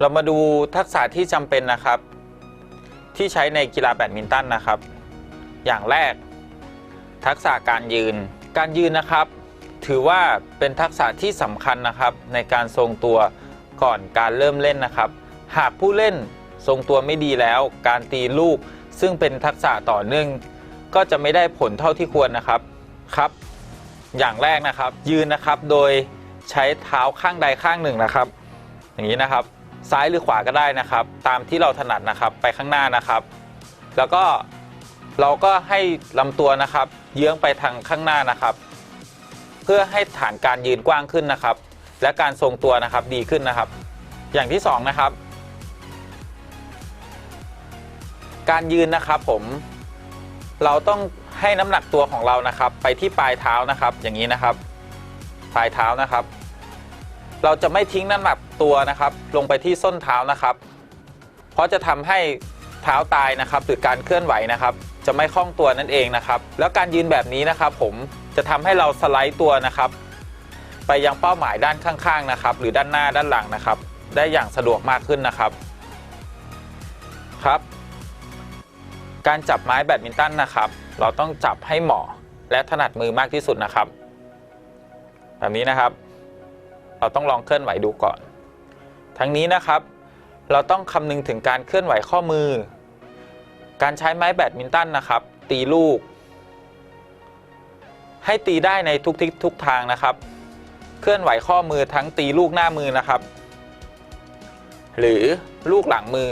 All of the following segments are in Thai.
เรามาดูทักษะที่จำเป็นนะครับ ที่ใช้ในกีฬาแบดมินตันนะครับ อย่างแรก ทักษะการยืน การยืนนะครับ ถือว่าเป็นทักษะที่สำคัญนะครับ ในการทรงตัวก่อนการเริ่มเล่นนะครับ หากผู้เล่นทรงตัวไม่ดีแล้ว การตีลูกซึ่งเป็นทักษะต่อเนื่อง ก็จะไม่ได้ผลเท่าที่ควรนะครับครับ อย่างแรกนะครับ ยืนนะครับโดยใช้เท้าข้างใดข้างหนึ่งนะครับ อย่างนี้นะครับ ซ้ายหรือขวาก็ได้นะครับ ตามที่เราถนัดนะครับไปข้างหน้านะครับ แล้วก็เราก็ให้ลำตัวนะครับ เยื้องไปทางข้างหน้านะครับ เพื่อให้ฐานการยืนกว้างขึ้นนะครับ และการทรงตัวนะครับดีขึ้นนะครับ อย่างที่สองนะครับ การยืนนะครับผม เราต้องให้น้ำหนักตัวของเรานะครับ ไปที่ปลายเท้านะครับ อย่างนี้นะครับ ปลายเท้านะครับ เราจะไม่ทิ้งน้ำหนัก ตัวนะครับ ลงไปที่ส้นเท้านะครับ เพราะจะทำให้เท้าตายนะครับหรือการเคลื่อนไหวนะครับ จะไม่คล่องตัวนั่นเองนะครับ แล้วการยืนแบบนี้นะครับ ผมจะทำให้เราสไลด์ตัวนะครับ ไปยังเป้าหมายด้านข้างๆนะครับ หรือด้านหน้าด้านหลังนะครับ ได้อย่างสะดวกมากขึ้นนะครับครับ การจับไม้แบดมินตันนะครับ เราต้องจับให้เหมาะและถนัดมือมากที่สุดนะครับ แบบนี้นะครับ เราต้องลองเคลื่อนไหวดูก่อน ทั้งนี้นะครับ เราต้องคำนึงถึงการเคลื่อนไหวข้อมือ การใช้ไม้แบดมินตันนะครับ ตีลูก ให้ตีได้ในทุกทิศทุกทางนะครับ เคลื่อนไหวข้อมือทั้งตีลูกหน้ามือนะครับ หรือลูกหลังมือ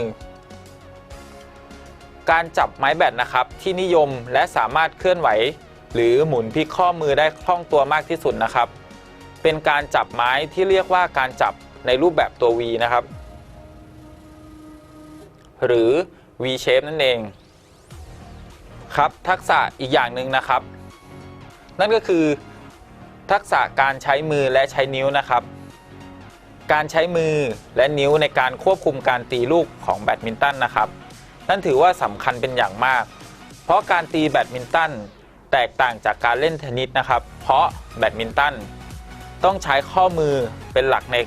การจับไม้แบดนะครับที่นิยมและสามารถเคลื่อนไหว หรือหมุนพลิกข้อมือได้คล่องตัวมากที่สุดนะครับ เป็นการจับไม้ที่เรียกว่าการจับ ในรูปแบบตัว V นะครับ หรือ V shape นั่นเอง ครับทักษะอีกอย่างหนึ่งนะครับ นั่นก็คือ ทักษะการใช้มือและใช้นิ้วนะครับ การใช้มือและนิ้วในการควบคุมการตีลูกของแบดมินตันนะครับ นั่นถือว่าสำคัญเป็นอย่างมาก เพราะการตีแบดมินตันแตกต่างจากการเล่นเทนนิสนะครับ เพราะแบดมินตันต้องใช้ข้อมือเป็นหลักใน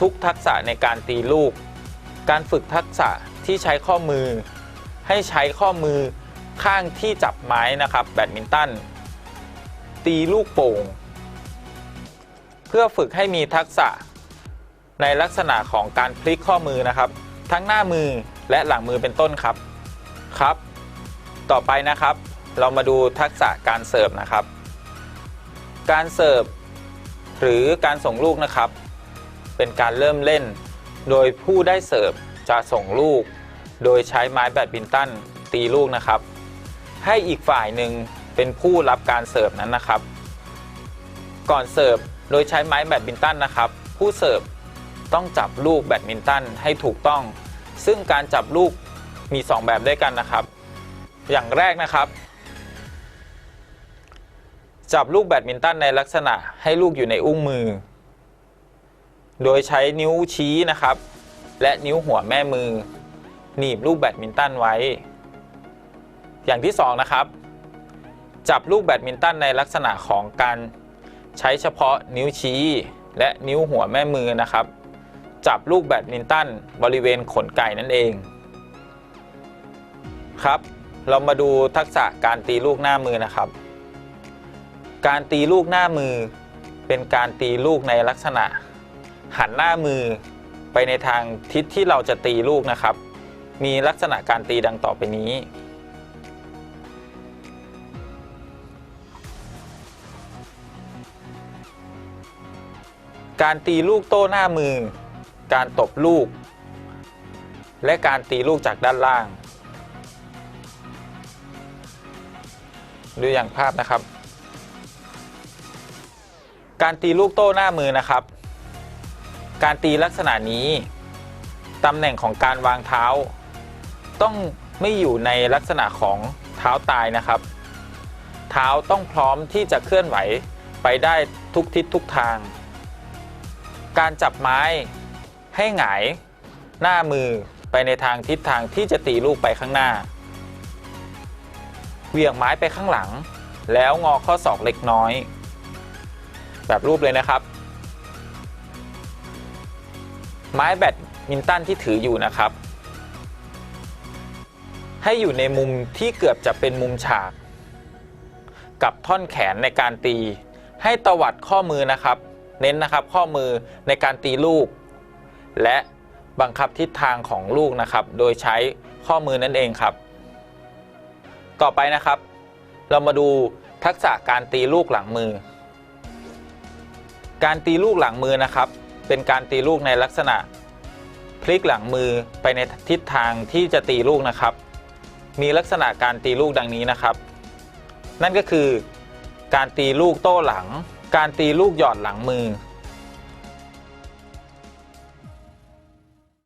ทุกทักษะในการตีลูก การฝึกทักษะที่ใช้ข้อมือ ให้ใช้ข้อมือข้างที่จับไม้นะครับแบดมินตันตีลูกโป่ง เพื่อฝึกให้มีทักษะในลักษณะของการพลิกข้อมือนะครับ ทั้งหน้ามือและหลังมือเป็นต้นครับครับ ต่อไปนะครับ เรามาดูทักษะการเสิร์ฟนะครับ การเสิร์ฟหรือการส่งลูกนะครับ เป็นการเริ่มเล่น โดยผู้ได้เสิร์ฟจะส่งลูก โดยใช้ไม้แบดมินตันตีลูกนะครับ ให้อีกฝ่ายหนึ่งเป็นผู้รับการเสิร์ฟนั้นนะครับ ก่อนเสิร์ฟโดยใช้ไม้แบดมินตันนะครับ ผู้เสิร์ฟต้องจับลูกแบดมินตันให้ถูกต้อง ซึ่งการจับลูกมี 2 แบบด้วยกันนะครับ อย่างแรกนะครับ จับลูกแบดมินตันในลักษณะให้ลูกอยู่ในอุ้งมือ โดยใช้นิ้วชี้นะครับ และนิ้วหัวแม่มือ หนีบลูกแบดมินตันไว้ อย่างที่สองนะครับ จับลูกแบดมินตันในลักษณะของการใช้เฉพาะนิ้วชี้ และนิ้วหัวแม่มือนะครับ จับลูกแบดมินตันบริเวณขนไก่นั่นเอง ครับ เรามาดูทักษะการตีลูกหน้ามือนะครับ การตีลูกหน้ามือเป็นการตีลูกในลักษณะ หันหน้ามือไปในทางทิศที่เราจะตีลูกนะครับ มีลักษณะการตีดังต่อไปนี้ การตีลูกโต้หน้ามือ การตบลูก และการตีลูกจากด้านล่าง ดูอย่างภาพนะครับ การตีลูกโต้หน้ามือนะครับ การตีลักษณะนี้ตำแหน่งของการวางเท้า ต้องไม่อยู่ในลักษณะของเท้าตายนะครับ เท้าต้องพร้อมที่จะเคลื่อนไหวไปได้ทุกทิศทุกทาง การจับไม้ให้หงายหน้ามือไปในทางทิศทางที่จะตีลูกไปข้างหน้า เหวี่ยงไม้ไปข้างหลัง แล้วงอข้อศอกเล็กน้อย แบบรูปเลยนะครับ ไม้แบดมินตันที่ถืออยู่นะครับ ให้อยู่ในมุมที่เกือบจะเป็นมุมฉาก กับท่อนแขนในการตี ให้ตวัดข้อมือนะครับ เน้นนะครับข้อมือในการตีลูก และบังคับทิศทางของลูกนะครับ โดยใช้ข้อมือนั่นเองครับ ต่อไปนะครับ เรามาดูทักษะการตีลูกหลังมือ การตีลูกหลังมือนะครับ เป็นการตีลูกในลักษณะ พลิกหลังมือไปในทิศทางที่จะตีลูกนะครับ มีลักษณะการตีลูกดังนี้นะครับ นั่นก็คือ การตีลูกโต้หลัง การตีลูกหยอดหลังมือ